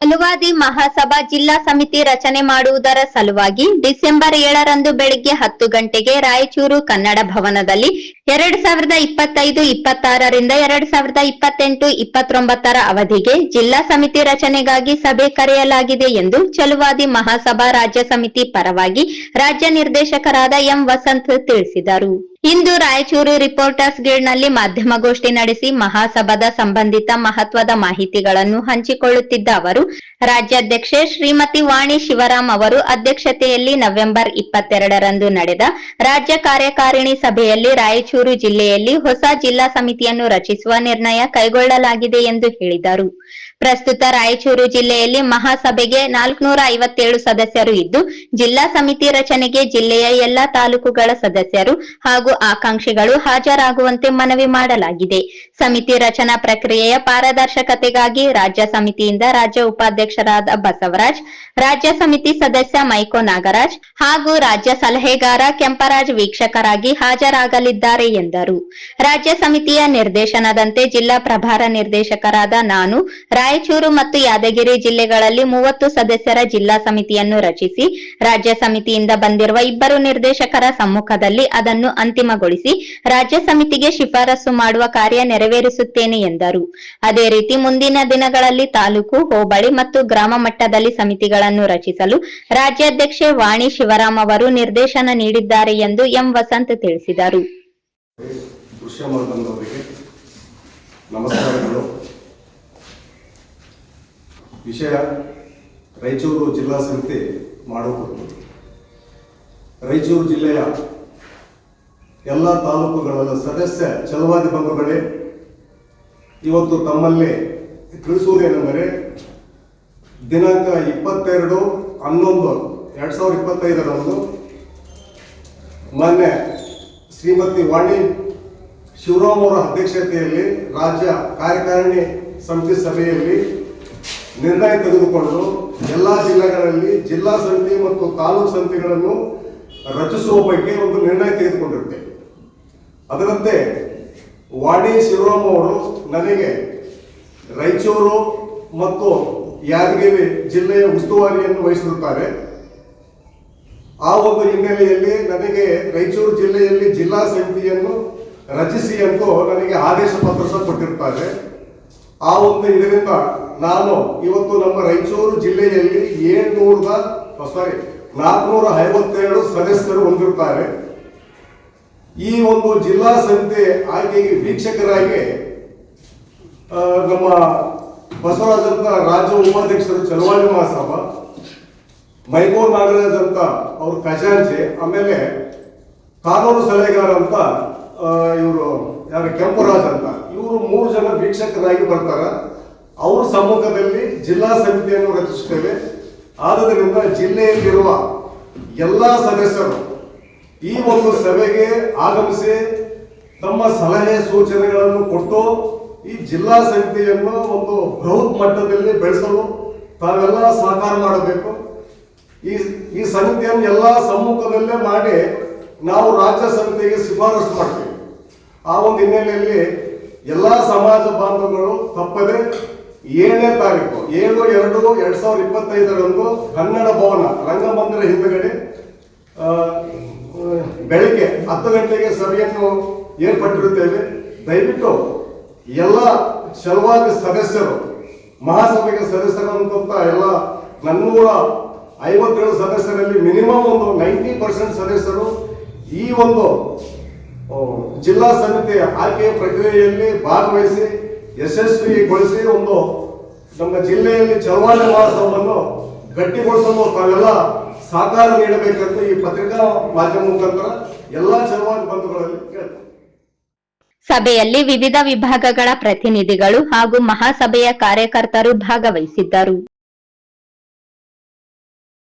ಅನುವಾದಿ ಮಹಾಸಭಾ ಜಿಲ್ಲಾ ಸಮಿತಿ ರಚನೆ ಮಾಡುವುದರ ಸಲುವಾಗಿ ಡಿಸೆಂಬರ್ ಏಳರಂದು ಬೆಳಿಗ್ಗೆ ಹತ್ತು ಗಂಟೆಗೆ ರಾಯಚೂರು ಕನ್ನಡ ಭವನದಲ್ಲಿ ಎರಡ್ ಸಾವಿರದ ಇಪ್ಪತ್ತೈದು ಇಪ್ಪತ್ತಾರರಿಂದ ಎರಡ್ ಸಾವಿರದ ಇಪ್ಪತ್ತೆಂಟು ಇಪ್ಪತ್ತೊಂಬತ್ತರ ಅವಧಿಗೆ ಜಿಲ್ಲಾ ಸಮಿತಿ ರಚನೆಗಾಗಿ ಸಭೆ ಕರೆಯಲಾಗಿದೆ ಎಂದು ಚಲುವಾದಿ ಮಹಾಸಭಾ ರಾಜ್ಯ ಸಮಿತಿ ಪರವಾಗಿ ರಾಜ್ಯ ನಿರ್ದೇಶಕರಾದ ಎಂ ವಸಂತ್ ತಿಳಿಸಿದರು. ಇಂದು ರಾಯಚೂರು ರಿಪೋರ್ಟರ್ಸ್ ಗಿಲ್ಡ್ನಲ್ಲಿ ಮಾಧ್ಯಮಗೋಷ್ಠಿ ನಡೆಸಿ ಮಹಾಸಭಾದ ಸಂಬಂಧಿತ ಮಹತ್ವದ ಮಾಹಿತಿಗಳನ್ನು ಹಂಚಿಕೊಳ್ಳುತ್ತಿದ್ದ ಅವರು, ರಾಜ್ಯಾಧ್ಯಕ್ಷೆ ಶ್ರೀಮತಿ ವಾಣಿ ಶಿವರಾಮ್ ಅವರು ಅಧ್ಯಕ್ಷತೆಯಲ್ಲಿ ನವೆಂಬರ್ ಇಪ್ಪತ್ತೆರಡರಂದು ನಡೆದ ರಾಜ್ಯ ಕಾರ್ಯಕಾರಿಣಿ ಸಭೆಯಲ್ಲಿ ರಾಯಚೂರು ಜಿಲ್ಲೆಯಲ್ಲಿ ಹೊಸ ಜಿಲ್ಲಾ ಸಮಿತಿಯನ್ನು ರಚಿಸುವ ನಿರ್ಣಯ ಕೈಗೊಳ್ಳಲಾಗಿದೆ ಎಂದು ಹೇಳಿದರು. ಪ್ರಸ್ತುತ ರಾಯಚೂರು ಜಿಲ್ಲೆಯಲ್ಲಿ ಮಹಾಸಭೆಗೆ ನಾಲ್ಕುನೂರ ಐವತ್ತೇಳು ಸದಸ್ಯರು ಇದ್ದು, ಜಿಲ್ಲಾ ಸಮಿತಿ ರಚನೆಗೆ ಜಿಲ್ಲೆಯ ಎಲ್ಲಾ ತಾಲೂಕುಗಳ ಸದಸ್ಯರು ಹಾಗೂ ಆಕಾಂಕ್ಷಿಗಳು ಹಾಜರಾಗುವಂತೆ ಮನವಿ ಮಾಡಲಾಗಿದೆ. ಸಮಿತಿ ರಚನಾ ಪ್ರಕ್ರಿಯೆಯ ಪಾರದರ್ಶಕತೆಗಾಗಿ ರಾಜ್ಯ ಸಮಿತಿಯಿಂದ ರಾಜ್ಯ ಉಪಾಧ್ಯಕ್ಷರಾದ ಬಸವರಾಜ್, ರಾಜ್ಯ ಸಮಿತಿ ಸದಸ್ಯ ಮೈಕೋ ನಾಗರಾಜ್ ಹಾಗೂ ರಾಜ್ಯ ಸಲಹೆಗಾರ ಕೆಂಪರಾಜ್ ವೀಕ್ಷಕರಾಗಿ ಹಾಜರಾಗಲಿದ್ದಾರೆ ಎಂದರು. ರಾಜ್ಯ ಸಮಿತಿಯ ನಿರ್ದೇಶನದಂತೆ ಜಿಲ್ಲಾ ಪ್ರಭಾರ ನಿರ್ದೇಶಕರಾದ ನಾನು, ರಾಯಚೂರು ಮತ್ತು ಯಾದಗಿರಿ ಜಿಲ್ಲೆಗಳಲ್ಲಿ ಮೂವತ್ತು ಸದಸ್ಯರ ಜಿಲ್ಲಾ ಸಮಿತಿಯನ್ನು ರಚಿಸಿ, ರಾಜ್ಯ ಸಮಿತಿಯಿಂದ ಬಂದಿರುವ ಇಬ್ಬರು ನಿರ್ದೇಶಕರ ಸಮ್ಮುಖದಲ್ಲಿ ಅದನ್ನು ಅಂತಿಮಗೊಳಿಸಿ ರಾಜ್ಯ ಸಮಿತಿಗೆ ಶಿಫಾರಸು ಮಾಡುವ ಕಾರ್ಯ ನೆರವೇರಿಸುತ್ತೇನೆ ಎಂದರು. ಅದೇ ರೀತಿ ಮುಂದಿನ ದಿನಗಳಲ್ಲಿ ತಾಲೂಕು, ಹೋಬಳಿ ಮತ್ತು ಗ್ರಾಮ ಮಟ್ಟದಲ್ಲಿ ಸಮಿತಿಗಳನ್ನು ರಚಿಸಲು ರಾಜ್ಯಾಧ್ಯಕ್ಷೆ ವಾಣಿ ಶಿವರಾಮ್ ಅವರು ನಿರ್ದೇಶನ ನೀಡಿದ್ದಾರೆ ಎಂದು ಎಂ ವಸಂತ್ ತಿಳಿಸಿದರು. ವಿಷಯ ರಾಯಚೂರು ಜಿಲ್ಲಾ ಸಮಿತಿ ಮಾಡುವುದು. ರಾಯಚೂರು ಜಿಲ್ಲೆಯ ಎಲ್ಲ ತಾಲೂಕುಗಳನ್ನು ಸದಸ್ಯ ಛಲವಾದಿ ಬಂಧುಗಳೇ, ಇವತ್ತು ತಮ್ಮಲ್ಲಿ ತಿಳಿಸುವುದೇನೆಂದರೆ ದಿನಾಂಕ ಇಪ್ಪತ್ತೆರಡು ಹನ್ನೊಂದು ಎರಡು ಸಾವಿರದ ಇಪ್ಪತ್ತೈದರಂದು ಮೊನ್ನೆ ಶ್ರೀಮತಿ ವಾಣಿ ಶಿವರಾಮ್ ಅವರ ಅಧ್ಯಕ್ಷತೆಯಲ್ಲಿ ರಾಜ್ಯ ಕಾರ್ಯಕಾರಿಣಿ ಸಮಿತಿ ಸಭೆಯಲ್ಲಿ ನಿರ್ಣಯ ತೆಗೆದುಕೊಂಡು ಎಲ್ಲ ಜಿಲ್ಲೆಗಳಲ್ಲಿ ಜಿಲ್ಲಾ ಸಮಿತಿ ಮತ್ತು ತಾಲೂಕು ಸಮಿತಿಗಳನ್ನು ರಚಿಸುವ ಬಗ್ಗೆ ಒಂದು ನಿರ್ಣಯ ತೆಗೆದುಕೊಂಡಿರ್ತೇವೆ ಅದರಂತೆ ವಾಡಿ ಶಿವರಾಮ್ ಅವರು ನನಗೆ ರಾಯಚೂರು ಮತ್ತು ಯಾದಗಿರಿ ಜಿಲ್ಲೆಯ ಉಸ್ತುವಾರಿಯನ್ನು ವಹಿಸಿರುತ್ತಾರೆ. ಆ ಒಂದು ಹಿನ್ನೆಲೆಯಲ್ಲಿ ನನಗೆ ರಾಯಚೂರು ಜಿಲ್ಲೆಯಲ್ಲಿ ಜಿಲ್ಲಾ ಸಮಿತಿಯನ್ನು ರಚಿಸಿ ಎಂದು ನನಗೆ ಆದೇಶ ಪತ್ರ ಸಹ ಕೊಟ್ಟಿರ್ತಾರೆ ಆ ಒಂದು ಇದರಿಂದ ನಾನು ಇವತ್ತು ನಮ್ಮ ರಾಯಚೂರು ಜಿಲ್ಲೆಯಲ್ಲಿ ಏಳ್ನೂರದ ಸಾರಿ ನಾಲ್ಕುನೂರ ಐವತ್ತೇಳು ಸದಸ್ಯರು ಹೊಂದಿರುತ್ತಾರೆ. ಈ ಒಂದು ಜಿಲ್ಲಾ ಸಮಿತಿ ಆಯ್ಕೆಗೆ ವೀಕ್ಷಕರಾಗಿ ನಮ್ಮ ಬಸವರಾಜ್ ಅಂತ ರಾಜ್ಯ ಉಪಾಧ್ಯಕ್ಷರು ಚಲವಾಣಿ ಮಹಾಸಭಾ ಮೈಕೋ ನಾಗರಾಜ್ ಅಂತ ಅವ್ರ ಖಜಾಂಚಿ, ಆಮೇಲೆ ಕಾನೂನು ಸಲಹೆಗಾರ ಅಂತ ಇವರು ಯಾರು ಕೆಂಪರಾಜ್ ಅಂತ, ಇವರು ಮೂರು ಜನ ವೀಕ್ಷಕರಾಗಿ ಬರ್ತಾರೆ. ಅವ್ರ ಸಮ್ಮುಖದಲ್ಲಿ ಜಿಲ್ಲಾ ಸಮಿತಿಯನ್ನು ರಚಿಸುತ್ತೇವೆ. ಆದ್ದರಿಂದ ಜಿಲ್ಲೆಯಲ್ಲಿರುವ ಎಲ್ಲ ಸದಸ್ಯರು ಈ ಒಂದು ಸಭೆಗೆ ಆಗಮಿಸಿ ತಮ್ಮ ಸಲಹೆ ಸೂಚನೆಗಳನ್ನು ಕೊಟ್ಟು ಈ ಜಿಲ್ಲಾ ಸಮಿತಿಯನ್ನು ಒಂದು ಬೃಹತ್ ಮಟ್ಟದಲ್ಲಿ ಬೆಳೆಸಲು ತಾವೆಲ್ಲ ಸಹಕಾರ ಮಾಡಬೇಕು. ಈ ಈ ಸಮಿತಿಯನ್ನು ಎಲ್ಲ ಸಮ್ಮುಖದಲ್ಲೇ ಮಾಡಿ ನಾವು ರಾಜ್ಯ ಸಮಿತಿಗೆ ಶಿಫಾರಸು ಮಾಡ್ತೀವಿ. ಆ ಒಂದು ಹಿನ್ನೆಲೆಯಲ್ಲಿ ಎಲ್ಲ ಸಮಾಜ ಬಾಂಧವಗಳು ತಪ್ಪದೆ ಏಳನೇ ತಾರೀಕು, ಏಳು, ಎರಡು, ಎರಡ್ ಸಾವಿರದ ಇಪ್ಪತ್ತೈದರಂದು ಕನ್ನಡ ಭವನ ರಂಗಮಂದಿರ ಹಿಂದುಗಡೆ ಬೆಳಿಗ್ಗೆ ಹತ್ತು ಗಂಟೆಗೆ ಸಭೆಯನ್ನು ಏರ್ಪಟ್ಟಿರುತ್ತೇವೆ ದಯವಿಟ್ಟು ಎಲ್ಲ ಶಲವಾದ ಸದಸ್ಯರು, ಮಹಾಸಭೆಗೆ ಸದಸ್ಯರಂತ ಎಲ್ಲ ನನ್ನೂರ ಐವತ್ತೇಳು ಸದಸ್ಯರಲ್ಲಿ ಮಿನಿಮಮ್ ಒಂದು ನೈಂಟಿ ಪರ್ಸೆಂಟ್ ಸದಸ್ಯರು ಈ ಒಂದು ಜಿಲ್ಲಾ ಸಮಿತಿ ಆಯ್ಕೆಯ ಪ್ರಕ್ರಿಯೆಯಲ್ಲಿ ಭಾಗವಹಿಸಿ ಯಶಸ್ವಿಗೊಳಿಸಿ ಒಂದು ನಮ್ಮ ಜಿಲ್ಲೆಯಲ್ಲಿ ಚಳವಳಿ ಮಹೋತ್ಸವವನ್ನು ಗಟ್ಟಿಗೊಳಿಸಲು ತಾವೆಲ್ಲ ಸಹಕಾರ ನೀಡಬೇಕಂತ ಈ ಪತ್ರಿಕಾ ಮಾಧ್ಯಮ ಮುಖಾಂತರ ಎಲ್ಲ ಚಳವಳಿ ಬಂಧುಗಳಲ್ಲಿ ಕೇಳ್ತಾರೆ. ಸಭೆಯಲ್ಲಿ ವಿವಿಧ ವಿಭಾಗಗಳ ಪ್ರತಿನಿಧಿಗಳು ಹಾಗೂ ಮಹಾಸಭೆಯ ಕಾರ್ಯಕರ್ತರು ಭಾಗವಹಿಸಿದ್ದರು.